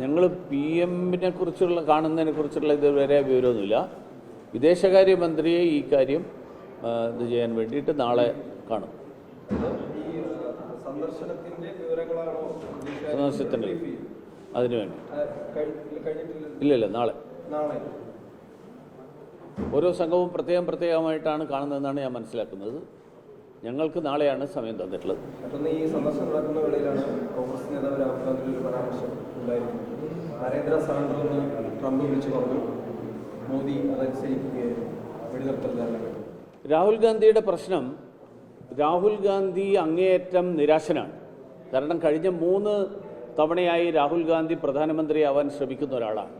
ഞങ്ങൾ പി എമ്മിനെ കുറിച്ചുള്ള കാണുന്നതിനെ കുറിച്ചുള്ള ഇതുവരെ വിവരമൊന്നുമില്ല. വിദേശകാര്യമന്ത്രിയെ ഈ കാര്യം ഇത് ചെയ്യാൻ വേണ്ടിയിട്ട് നാളെ കാണും. സന്ദർശനത്തിന്റെ അതിനു വേണ്ടി. ഇല്ല ഇല്ല നാളെ. ഓരോ സംഘവും പ്രത്യേകം പ്രത്യേകമായിട്ടാണ് കാണുന്നതെന്നാണ് ഞാൻ മനസ്സിലാക്കുന്നത്. ഞങ്ങൾക്ക് നാളെയാണ് സമയം തന്നിട്ടുള്ളത്. ഈ സന്ദർശനം നടക്കുന്ന വേളയിലാണ് കോൺഗ്രസ് നേതാവ് രാഹുൽ ഗാന്ധി ഒരു പരാമർശം ഉണ്ടായിരുന്നു നരേന്ദ്ര സറണ്ടറെന്ന് ട്രംപ് വിളിച്ചു പറഞ്ഞു മോദി അതനുസരിക്കുകയായിരുന്നു വെടിനിർത്തൽ രാഹുൽ ഗാന്ധിയുടെ പ്രശ്നം രാഹുൽ ഗാന്ധി അങ്ങേയറ്റം നിരാശനാണ്. കാരണം കഴിഞ്ഞ മൂന്ന് തവണയായി രാഹുൽ ഗാന്ധി പ്രധാനമന്ത്രിയാവാൻ ശ്രമിക്കുന്ന ഒരാളാണ്.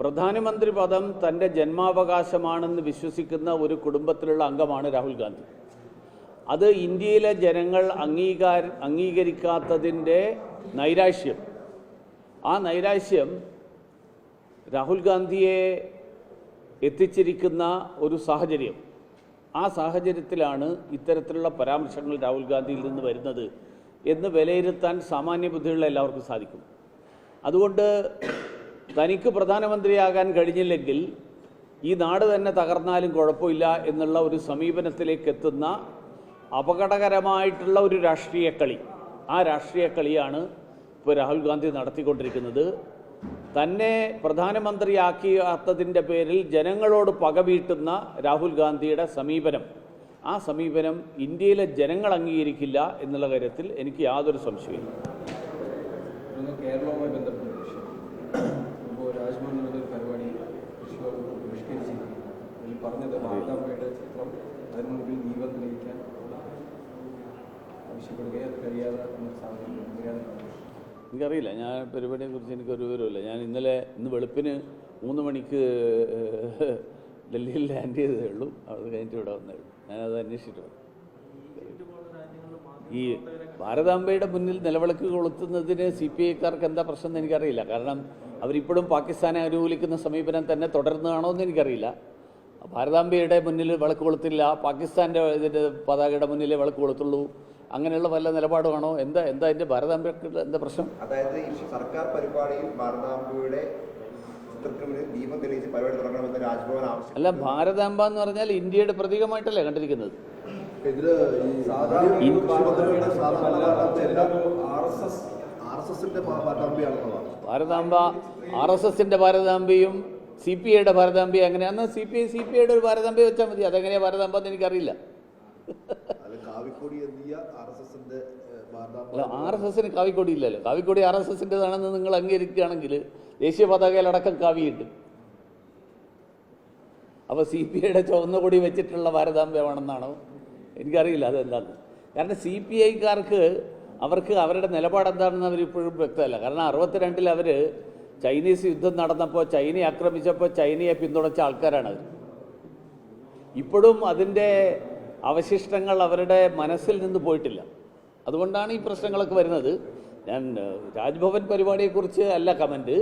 പ്രധാനമന്ത്രി പദം തന്റെ ജന്മാവകാശമാണെന്ന് വിശ്വസിക്കുന്ന ഒരു കുടുംബത്തിലുള്ള അംഗമാണ് രാഹുൽ ഗാന്ധി. അത് ഇന്ത്യയിലെ ജനങ്ങൾ അംഗീകാര അംഗീകരിക്കാത്തതിന്റെ നൈരാശ്യം. ആ നൈരാശ്യം രാഹുൽ ഗാന്ധിയെ എത്തിച്ചിരിക്കുന്ന ഒരു സാഹചര്യം. ആ സാഹചര്യത്തിലാണ് ഇത്തരത്തിലുള്ള പരാമർശങ്ങൾ രാഹുൽ ഗാന്ധിയിൽ നിന്ന് വരുന്നത് എന്ന് വിലയിരുത്താൻ സാമാന്യ ബുദ്ധിയുള്ള എല്ലാവർക്കും സാധിക്കും. അതുകൊണ്ട് തനിക്ക് പ്രധാനമന്ത്രിയാകാൻ കഴിഞ്ഞില്ലെങ്കിൽ ഈ നാട് തന്നെ തകർന്നാലും കുഴപ്പമില്ല എന്നുള്ള ഒരു സമീപനത്തിലേക്ക് എത്തുന്ന അപകടകരമായിട്ടുള്ള ഒരു രാഷ്ട്രീയ കളി. ആ രാഷ്ട്രീയ കളിയാണ് ഇപ്പോൾ രാഹുൽ ഗാന്ധി നടത്തിക്കൊണ്ടിരിക്കുന്നത്. തന്നെ പ്രധാനമന്ത്രിയാക്കിയാത്തതിന്റെ പേരിൽ ജനങ്ങളോട് പകവീട്ടുന്ന രാഹുൽ ഗാന്ധിയുടെ സമീപനം. ആ സമീപനം ഇന്ത്യയിലെ ജനങ്ങൾ അംഗീകരിക്കില്ല എന്നുള്ള കാര്യത്തിൽ എനിക്ക് യാതൊരു സംശയമില്ല കേരളവുമായി പറഞ്ഞത് ഭാരതാംബയുടെ ചിത്രം അതിന് മുമ്പിൽ ദീപം എനിക്കറിയില്ല. ഞാൻ പരിപാടിയെക്കുറിച്ച് എനിക്കൊരു വിവരമില്ല ഞാൻ ഇന്നലെ ഇന്ന് വെളുപ്പിന് മൂന്ന് മണിക്ക് ഡൽഹിയിൽ ലാൻഡ് ചെയ്തതേ ഉള്ളൂ. അത് കഴിഞ്ഞിട്ട് ഇവിടെ വന്നേ ഉള്ളൂ. ഞാനത് അന്വേഷിച്ചിട്ട് വന്നു. ഈ ഭാരതാംബയുടെ മുന്നിൽ നിലവിളക്ക് കൊളുത്തുന്നതിന് സി പി ഐക്കാർക്ക് എന്താ പ്രശ്നം എന്ന് എനിക്കറിയില്ല. കാരണം അവരിപ്പോഴും പാകിസ്ഥാനെ അനുകൂലിക്കുന്ന സമീപനം തന്നെ തുടരുന്നതാണോ എന്ന് എനിക്കറിയില്ല. ഭാരതാംബയുടെ മുന്നിൽ വിളക്ക് കൊളുത്തില്ല. പാകിസ്ഥാന്റെ ഇതിന്റെ പതാകയുടെ മുന്നിലേ വിളക്ക് കൊളുത്തുള്ളൂ. അങ്ങനെയുള്ള വല്ല നിലപാടുമാണോ? എന്താ എന്താ അതിന്റെ ഭാരതാംബയ്ക്ക് എന്താ പ്രശ്നം? അതായത് ഈ സർക്കാർ പരിപാടിയിൽ ഭാരതാംബയുടെ മുന്നിൽ അല്ല ഭാരതാംബ എന്ന് പറഞ്ഞാൽ ഇന്ത്യയുടെ പ്രതീകമായിട്ടല്ലേ കണ്ടിരിക്കുന്നത്? ഭാരതാംബയുടെ ഭാരതാംബ ആർ എസ് എസിന്റെ ഭാരതാംബയും സി പി ഐയുടെ ഭരതമ്പി അങ്ങനെ അന്ന് C P I C P ഐയുടെ ഒരു ഭാരതാംബ വെച്ചാൽ മതി. അതെങ്ങനെയാ ഭാരതാംബ എന്ന് എനിക്കറിയില്ല ആർ എസ് എസിന് കാവിക്കൊടി ഇല്ലല്ലോ. കാവിക്കൊടി ആർ എസ് എസിന്റെതാണെന്ന് നിങ്ങൾ അംഗീകരിക്കുകയാണെങ്കിൽ ദേശീയ പതാകയിലടക്കം കാവിയുണ്ട്. അപ്പോൾ സി പി ഐയുടെ ചുവന്ന കൊടി വെച്ചിട്ടുള്ള ഭാരതാംബയാണെന്നാണോ എനിക്കറിയില്ല അതെന്താന്ന്. കാരണം സി പി ഐക്കാർക്ക് അവർക്ക് അവരുടെ നിലപാട് എന്താണെന്ന് അവർ ഇപ്പോഴും വ്യക്തമല്ല. കാരണം അറുപത്തിരണ്ടിൽ അവർ ചൈനീസ് യുദ്ധം നടന്നപ്പോൾ ചൈനയെ ആക്രമിച്ചപ്പോൾ ചൈനയെ പിന്തുണച്ച ആൾക്കാരാണ് അവർ ഇപ്പോഴും അതിന്റെ അവശിഷ്ടങ്ങൾ അവരുടെ മനസ്സിൽ നിന്ന് പോയിട്ടില്ല. അതുകൊണ്ടാണ് ഈ പ്രശ്നങ്ങളൊക്കെ വരുന്നത്. ഞാൻ രാജ്ഭവൻ പരിപാടിയെക്കുറിച്ച് അല്ല കമന്റ്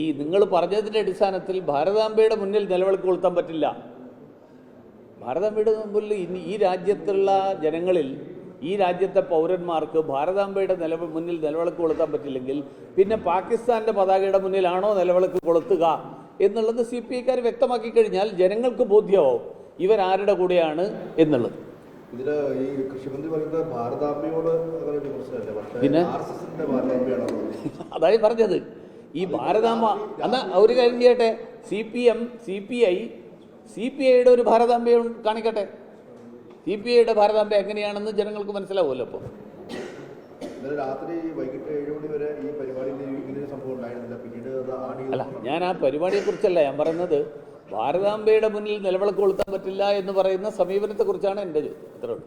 ഈ നിങ്ങൾ പറഞ്ഞതിന്റെ അടിസ്ഥാനത്തിൽ ഭാരതാംബയുടെ മുന്നിൽ നിലവിളക്ക് കൊളുത്താൻ പറ്റില്ല. ഭാരതാംബയുടെ മുമ്പിൽ ഈ രാജ്യത്തുള്ള ജനങ്ങളിൽ ഈ രാജ്യത്തെ പൗരന്മാർക്ക് ഭാരതാംബയുടെ നില മുന്നിൽ നിലവിളക്ക് കൊളുത്താൻ പറ്റില്ലെങ്കിൽ പിന്നെ പാകിസ്ഥാന്റെ പതാകയുടെ മുന്നിലാണോ നിലവിളക്ക് കൊളുത്തുക എന്നുള്ളത് സി പി ഐക്കാർ വ്യക്തമാക്കി കഴിഞ്ഞാൽ ജനങ്ങൾക്ക് ബോധ്യമാവും ഇവരാരുടെ കൂടെയാണ് എന്നുള്ളത്. ഇതിൽ ഈ കൃഷിമന്ത്രി പറയുന്നത് ഭാരതാംബയോട് പിന്നെ? അതായത് പറഞ്ഞത്. ഈ ഭാരതാംബ എന്നാ ഒരു കാര്യം ചെയ്യട്ടെ? C P M C P I C P ഐയുടെ ഒരു ഭാരതാംബ കാണിക്കട്ടെ? സി പി ഐയുടെ ഭാരതാംബ എങ്ങനെയാണെന്ന് ജനങ്ങൾക്ക് മനസ്സിലാവുമല്ലോ അപ്പോൾ രാത്രി വൈകിട്ട് ഏഴ് മണി വരെ ഈ പരിപാടിയിൽ സംഭവം ഉണ്ടായിരുന്നില്ല. പിന്നീട് അത് അല്ല ഞാൻ ആ പരിപാടിയെക്കുറിച്ചല്ല ഞാൻ പറയുന്നത് ഭാരതാംബയുടെ മുന്നിൽ നിലവിളക്ക് കൊളുത്താൻ പറ്റില്ല എന്ന് പറയുന്ന സമീപനത്തെക്കുറിച്ചാണ് എന്റെ ചോദ്യം. അത്രേ ഉള്ളൂ.